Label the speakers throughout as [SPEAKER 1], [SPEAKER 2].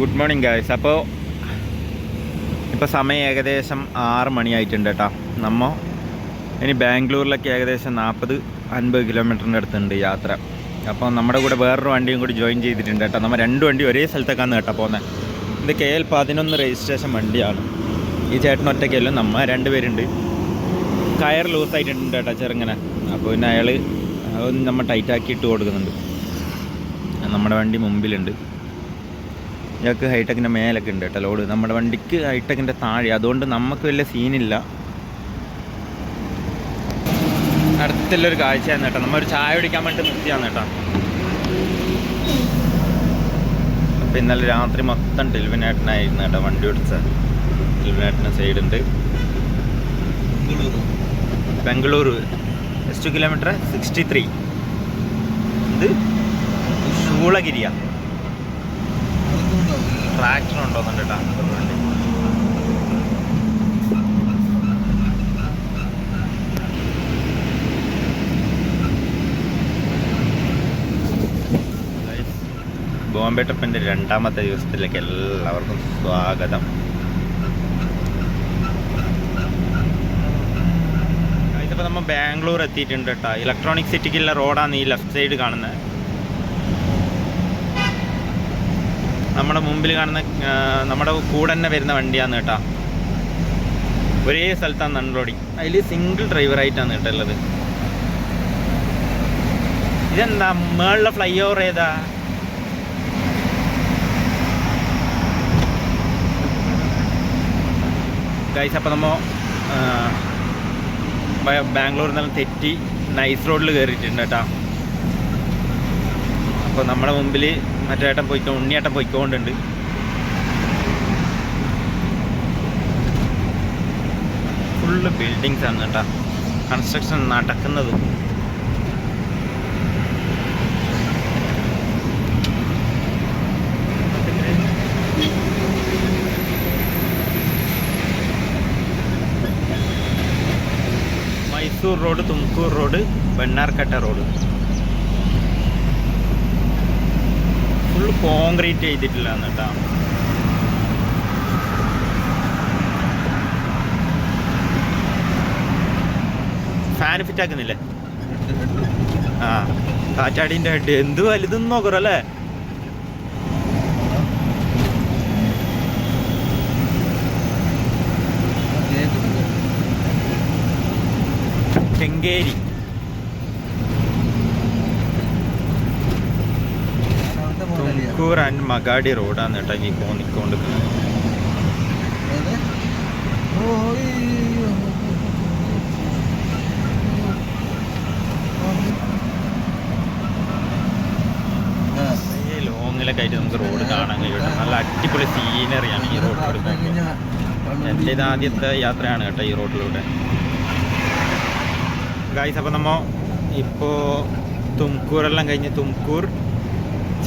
[SPEAKER 1] Good morning guys അപ്പോൾ ഇപ്പോൾ സമയം ഏകദേശം ആറ് മണിയായിട്ടുണ്ട് കേട്ടോ. നമ്മ ഇനി ബാംഗ്ലൂരിലൊക്കെ ഏകദേശം നാൽപ്പത് അൻപത് കിലോമീറ്ററിന്റെ അടുത്തുണ്ട് യാത്ര. അപ്പോൾ നമ്മുടെ കൂടെ വേറൊരു വണ്ടിയും കൂടി ജോയിൻ ചെയ്തിട്ടുണ്ട് കേട്ടോ. നമ്മൾ രണ്ട് വണ്ടി ഒരേ സ്ഥലത്തേക്കാണ് കേട്ടോ പോകുന്നത് ഇത് കെ എൽ പതിനൊന്ന് രജിസ്ട്രേഷൻ വണ്ടിയാണ്. ഈ ചേട്ടൻ ഒറ്റയ്ക്കല്ലോ നമ്മ രണ്ട് പേരുണ്ട്. കയർ ലൂസായിട്ടുണ്ട് കേട്ടോ ചെറുങ്ങനെ. അപ്പോൾ പിന്നെ അയാൾ അതൊന്ന് നമ്മൾ ടൈറ്റാക്കി ഇട്ട് കൊടുക്കുന്നുണ്ട്. നമ്മുടെ വണ്ടി മുമ്പിലുണ്ട്. ഇയാൾക്ക് ഹൈടെക്കിന്റെ മേലൊക്കെ ഉണ്ട് കേട്ടോ ലോഡ് നമ്മുടെ വണ്ടിക്ക് ഹൈടെക്കിന്റെ താഴെ. അതുകൊണ്ട് നമുക്ക് വലിയ സീനില്ല അടുത്തുള്ളൊരു കാഴ്ചയാണ് കേട്ടോ. നമ്മൾ ഒരു ചായ കുടിക്കാൻ വേണ്ടി നിർത്തിയാണ് കേട്ടോ. അപ്പം ഇന്നലെ രാത്രി മൊത്തം ടെലിവിനേട്ടനായിരുന്നു കേട്ടോ വണ്ടി ഓടിച്ച ടെലിവിനേട്ടന്റെ സൈഡുണ്ട് Bengaluru. S to kilometre sixty three ഇത് ഷൂളഗിരിയ ട്രാക്ടർ ഉണ്ടോന്നുണ്ട് കേട്ടോ ബോംബെ ട്രിപ്പിന്റെ രണ്ടാമത്തെ ദിവസത്തിലേക്ക് എല്ലാവർക്കും സ്വാഗതം. ബാംഗ്ലൂർ എത്തിയിട്ടുണ്ട് കേട്ടോ ഇലക്ട്രോണിക് സിറ്റിക്കുള്ള റോഡാണ് ഈ ലെഫ്റ്റ് സൈഡ് കാണുന്നത് നമ്മുടെ മുമ്പിൽ കാണുന്ന നമ്മുടെ കൂടെ തന്നെ വരുന്ന വണ്ടിയാണ് കേട്ടോ. ഒരേ സ്ഥലത്താണ് നണ്ടോടി. അതിൽ സിംഗിൾ ഡ്രൈവറായിട്ടാണ് കേട്ടോ ഉള്ളത്. ഇതെന്താ? മേളിലെ ഫ്ലൈ ഓവർ ഏതാ ഗൈസ് അപ്പോൾ നമ്മൾ ബാംഗ്ലൂരിൽ നിന്നെല്ലാം തെറ്റി നൈസ് റോഡിൽ കയറിയിട്ടുണ്ട് കേട്ടോ. അപ്പോൾ നമ്മുടെ മുമ്പിൽ മറ്റേട്ടൻ പോയിക്കോ ഉണ്ണിയേട്ടൻ പോയിക്കൊണ്ടുണ്ട് ഫുള്ള് ബിൽഡിങ്സ് ആണ് കേട്ടോ. കൺസ്ട്രക്ഷൻ നടക്കുന്നത്. Mysore road Tumkur road Bannerghatta road. Concrete ചെയ്തിട്ടില്ല എന്നിട്ടാ ഫാൻ ഫിറ്റ് ആക്കുന്നില്ലേ? ആ കാറ്റാടിന്റെ ഹെഡ്. എന്ത് വലുതെന്ന് നോക്കറല്ലേ ചെങ്കേരി തുംകൂർ ആൻഡ് മഗാടി റോഡാണ് കേട്ടോ ഈ പോന്നിക്കൊണ്ട് ഈ ലോങ്ങിലൊക്കെ ആയിട്ട് നമുക്ക് റോഡ് കാണാൻ കഴിയും നല്ല അടിപൊളി സീനറിയാണ് ഈ റോഡിലൂടെ എന്റെ ഇത് ആദ്യത്തെ യാത്രയാണ് കേട്ടോ ഈ റോഡിലൂടെ. ഗായ്സ് അപ്പോൾ നമ്മ ഇപ്പോൾ തുംകൂറെല്ലാം കഴിഞ്ഞ് തുംകൂർ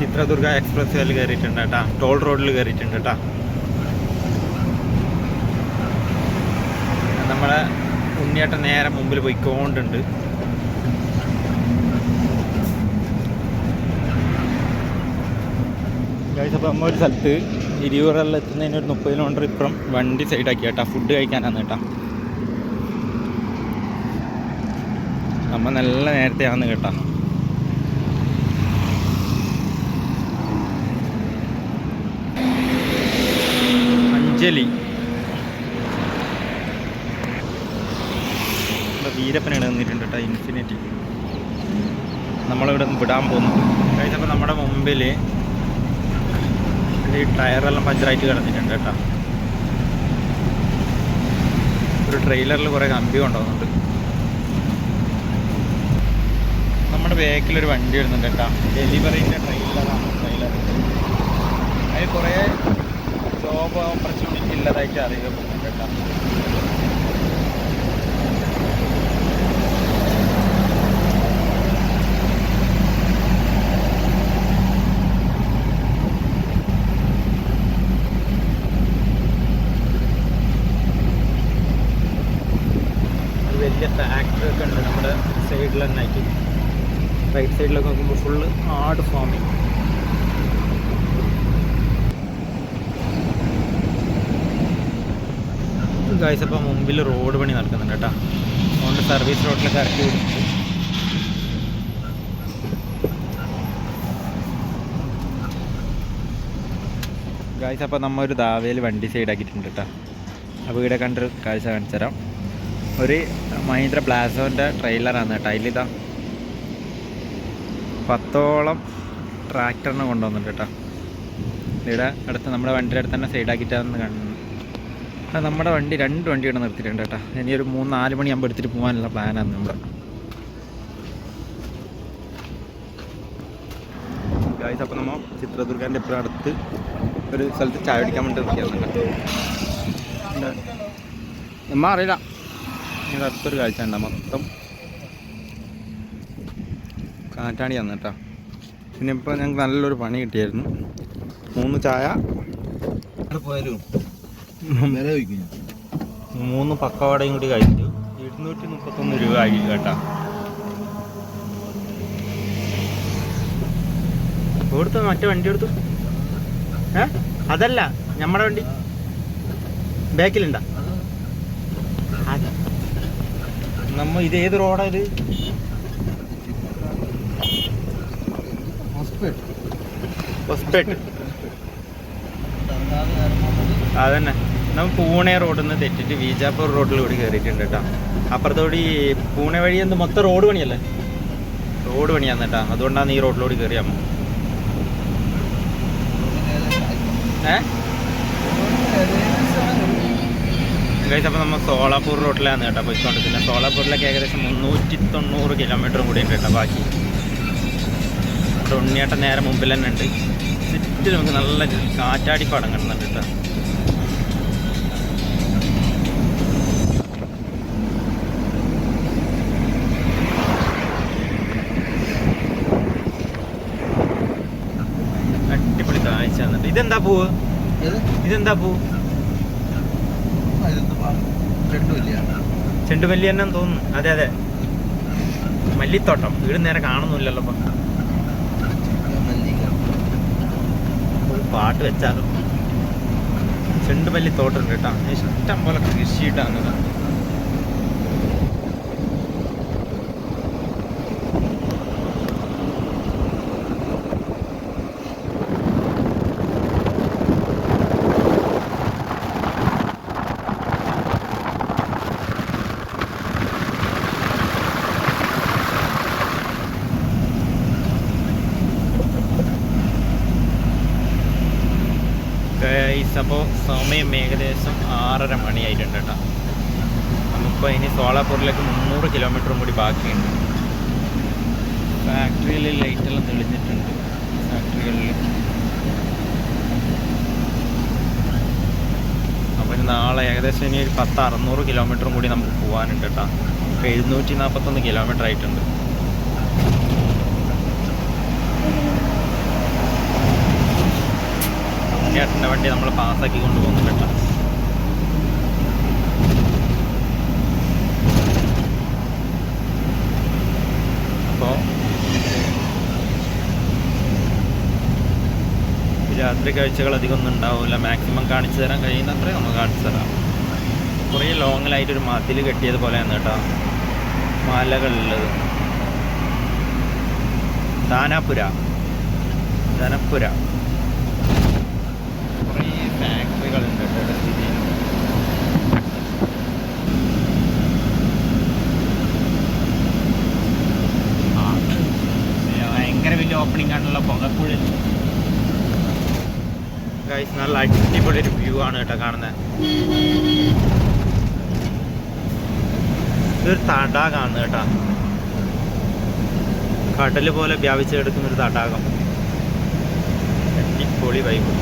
[SPEAKER 1] ചിത്രദുർഗ എക്സ്പ്രസ് വേയിൽ കയറിയിട്ടുണ്ട് കേട്ടോ. ടോൾ റോഡിൽ കയറിയിട്ടുണ്ട് കേട്ടോ. നമ്മളെ ഉണ്ണിയേട്ടൻ നേരെ മുമ്പിൽ പോയിക്കൊണ്ടുണ്ട്. അപ്പോൾ ഒരു സ്ഥലത്ത് ഇരുപൂറെല്ലാം എത്തുന്നതിന് ഒരു മുപ്പത് കിലോമീറ്റർ ഇപ്പുറം വണ്ടി സൈഡാക്കി കേട്ടോ. ഫുഡ് കഴിക്കാനാണ് കേട്ടോ. നമ്മ നല്ല നേരത്തെ ആണ് കേട്ടോ. അഞ്ജലി വീരപ്പനാണ് നിന്നിട്ടുണ്ട് കേട്ടോ ഇൻഫിനിറ്റി. നമ്മളിവിടെ വിടാൻ പോകുന്നു. കഴിച്ചപ്പോൾ നമ്മുടെ മുമ്പിൽ ഈ ടയറെല്ലാം പഞ്ചറായിട്ട് കിടന്നിട്ടുണ്ട് കേട്ടോ ഒരു ട്രെയിലറിൽ കുറേ കമ്പി കൊണ്ടുവന്നുണ്ട് നമ്മുടെ ബാക്കിലൊരു വണ്ടി വരുന്നുണ്ട് കേട്ടോ ഡെലിവറിന്റെ ട്രെയിലറാണ് ട്രെയിലർ. അതിൽ കുറേ ജോബ് ഓപ്പർച്യൂണിറ്റി ഇല്ലതായിട്ട് അറിയപ്പെടുന്നുണ്ട് കേട്ടോ വലിയ ഫാക്ടറി ഒക്കെ ഉണ്ട് നമ്മുടെ സൈഡിൽ തന്നെ. റൈറ്റ് സൈഡിലൊക്കെ നോക്കുമ്പോൾ ഫുള്ള് ആട് ഫാമിങ് ഗൈസ് അപ്പോൾ മുമ്പിൽ റോഡ് പണി നടക്കുന്നുണ്ട് കേട്ടോ. അതുകൊണ്ട് സർവീസ് റോഡിലൊക്കെ ഇറക്കി വിളിച്ചു ഗായ്സ് അപ്പോൾ നമ്മ ഒരു ദാവയിൽ വണ്ടി സൈഡാക്കിയിട്ടുണ്ട് കേട്ടോ. അപ്പോൾ ഇവിടെ കണ്ടൊരു കാഴ്ച കാണിച്ചു തരാം. ഒരു മഹീന്ദ്ര ബ്ലാസോന്റെ ട്രെയിലറാണ് കേട്ടോ. അതിലിതാ പത്തോളം ട്രാക്ടറിനെ കൊണ്ടുവന്നിട്ടുണ്ട് കേട്ടോ. ഇവിടെ അടുത്ത് നമ്മുടെ വണ്ടിയുടെ അടുത്ത് തന്നെ സൈഡാക്കിയിട്ടാണെന്ന് കാണുന്നത് നമ്മുടെ വണ്ടി രണ്ട് വണ്ടി ഇവിടെ നിർത്തിയിട്ടുണ്ട് കേട്ടോ. ഇനി ഒരു മൂന്ന് നാല് മണിയാകുമ്പോൾ എടുത്തിട്ട് പോകാനുള്ള പ്ലാനാണ് നമ്മുടെ. ഗായ്സ് അപ്പോൾ നമ്മൾ ചിത്രദുർഗാന്റെ ഇപ്പം അടുത്ത് ഒരു സ്ഥലത്ത് ചായ കുടിക്കാൻ വേണ്ടി നിൽക്കുന്നുണ്ട് നമ്മൾ അറിയില്ല. ഇവിടെ അടുത്തൊരു കാഴ്ച ഉണ്ട് മൊത്തം കാറ്റാണി തന്നു കേട്ടോ. പിന്നെ ഇപ്പോൾ ഞങ്ങൾക്ക് നല്ലൊരു പണി കിട്ടിയായിരുന്നു. മൂന്ന് ചായ.
[SPEAKER 2] പോയാലും ചോദിക്കും ഞാൻ.
[SPEAKER 1] മൂന്ന് പക്കവാടയും കൂടി കഴിച്ചു. ഇരുന്നൂറ്റി മുപ്പത്തൊന്ന് രൂപ ആയി കേട്ടാ. കൊടുത്തു മറ്റേ വണ്ടി എടുത്തു ഏ? അതല്ല നമ്മുടെ വണ്ടി. ബാക്കിലുണ്ടാ. നമ്മ ഇത് ഏത് റോഡാ ഇത്. ഹൊസ്പേട്ട് അതന്നെ. നമ്മൾ പൂനെ റോഡിൽ നിന്ന് തെറ്റിട്ട് വീജാപ്പൂർ റോഡിലൂടെ കയറിയിട്ടുണ്ട് കേട്ടോ അപ്പുറത്തോടി പൂനെ വഴി എന്ത് മൊത്തം റോഡ് പണിയല്ലേ? റോഡ് പണിയാന്ന് കേട്ടോ അതുകൊണ്ടാണ് ഈ റോഡിലൂടെ കയറിയാമോ ഏ? ഗൈസ് അപ്പോൾ നമ്മൾ സോളാപൂർ റോഡിലാണ് കേട്ടോ പിന്നെ സോളാപൂരിലേക്ക് ഏകദേശം മുന്നൂറ്റി തൊണ്ണൂറ് കിലോമീറ്ററും കൂടി ഉണ്ട് കേട്ടോ ബാക്കി. ഉണ്ണിയേട്ട നേരെ മുമ്പിൽ തന്നെ ഉണ്ട്. ചുറ്റും നമുക്ക് നല്ല കാറ്റാടി പടം കിടന്നുണ്ട് കേട്ടോ പൂവ്? ഇതെന്താ പൂ? ചെണ്ടുമല്ലി തന്നെ തോന്നുന്നു. അതെ അതെ. മല്ലിത്തോട്ടം. വീട് നേരെ കാണുന്നില്ലല്ലോ പാട്ട് വെച്ചാലോ ചെണ്ടുമല്ലി തോട്ടം കേട്ടോ. ഇഷ്ടം പോലെ കൃഷിയിട്ടാണ് ഗൈസ് അപ്പോൾ സമയം ഏകദേശം ആറര മണിയായിട്ടുണ്ട് കേട്ടോ. നമുക്കിപ്പോൾ ഇനി സോളാപൂരിലേക്ക് മുന്നൂറ് കിലോമീറ്ററും കൂടി ബാക്കിയുണ്ട്. ഫാക്ടറിയിൽ ലൈറ്റെല്ലാം തെളിഞ്ഞിട്ടുണ്ട്. ഫാക്ടറികളിൽ അപ്പോൾ ഇനി നാളെ ഏകദേശം ഇനി ഒരു പത്ത് അറുന്നൂറ് കിലോമീറ്ററും കൂടി നമുക്ക് പോകാനുണ്ട് കേട്ടോ. ഇപ്പോൾ എഴുന്നൂറ്റി നാൽപ്പത്തൊന്ന് കിലോമീറ്റർ ആയിട്ടുണ്ട് ചേട്ടന്റെ വണ്ടി നമ്മൾ പാസ്സാക്കി കൊണ്ടുപോകുന്നുണ്ട് കേട്ടോ. അപ്പോൾ രാത്രി കാഴ്ചകൾ അധികം ഒന്നും ഉണ്ടാവില്ല. മാക്സിമം കാണിച്ചു തരാൻ കഴിയുന്നത്ര നമ്മൾ കാണിച്ചു തരാം. കുറേ ലോങ്ങിലായിട്ടൊരു മതിൽ കെട്ടിയത് പോലെയാണ് കേട്ടോ. മലകളുള്ളത് ദാനാപുര. ധനപ്പുര കുറേ ഫാക്ടറികളുണ്ട് കേട്ടോ. ഇവിടെ സ്ഥിതി ചെയ്യുന്നത്. ആ, പിന്നെ ആണല്ലോ പുകക്കുഴൽ. ഗൈസ് നല്ല അടിപൊളി ഒരു വ്യൂ ആണ് കേട്ടോ കാണുന്നത് ഇതൊരു തടാകമാണ് കേട്ടോ. കടൽ പോലെ വ്യാപിച്ച് കിടക്കുന്ന ഒരു തടാകം. അടിപൊളി വൈബ്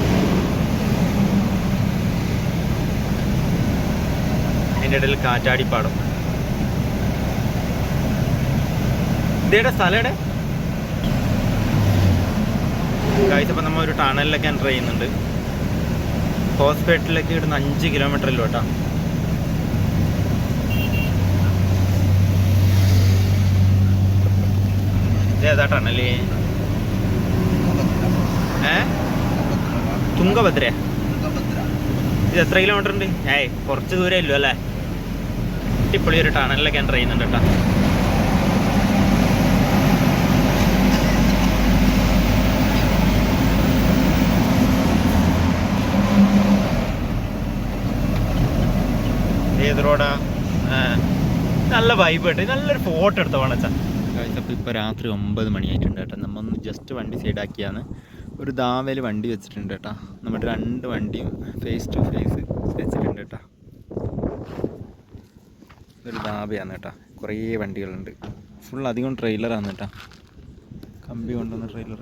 [SPEAKER 1] അതിന്റെ ഇടയിൽ കാറ്റാടിപ്പാടും. ഇതേടെ സ്ഥലം അപ്പം നമ്മൾ ഒരു ടണലിലൊക്കെ എന്റർ ചെയ്യുന്നുണ്ട്. ഹോസ്പിറ്റലിലേക്ക് ഇടുന്ന അഞ്ച് കിലോമീറ്ററിലും കേട്ടോ. ഇതേതാ ടണൽ ഏ? തുങ്കഭദ്ര. ഇത് എത്ര കിലോമീറ്റർ ഉണ്ട്? ഏയ് കുറച്ച് ദൂരമല്ലോ അല്ലേ? അടിപൊളി ഒരു ടണലിലൊക്കെ എന്റർ ചെയ്യുന്നുണ്ട് കേട്ടോ. ഏത് നല്ല വൈബ് കേട്ടോ നല്ലൊരു ഫോട്ടോ എടുത്ത വേണച്ചാ? അപ്പോൾ ഇപ്പോൾ രാത്രി ഒമ്പത് മണിയായിട്ടുണ്ട് കേട്ടോ. നമ്മ ഒന്ന് ജസ്റ്റ് വണ്ടി സൈഡാക്കിയാണ് ഒരു ദാവേൽ വണ്ടി വെച്ചിട്ടുണ്ട് കേട്ടോ. നമ്മുടെ രണ്ട് വണ്ടിയും ഫേസ് ടു ഫേസ് വെച്ചിട്ടുണ്ട് കേട്ടോ. ഒരു ദാബയാണ് കേട്ടോ. കുറേ വണ്ടികളുണ്ട്. ഫുൾ അധികം ട്രെയിലറാണ് കേട്ടോ. കമ്പി കൊണ്ടുവന്ന ട്രെയിലർ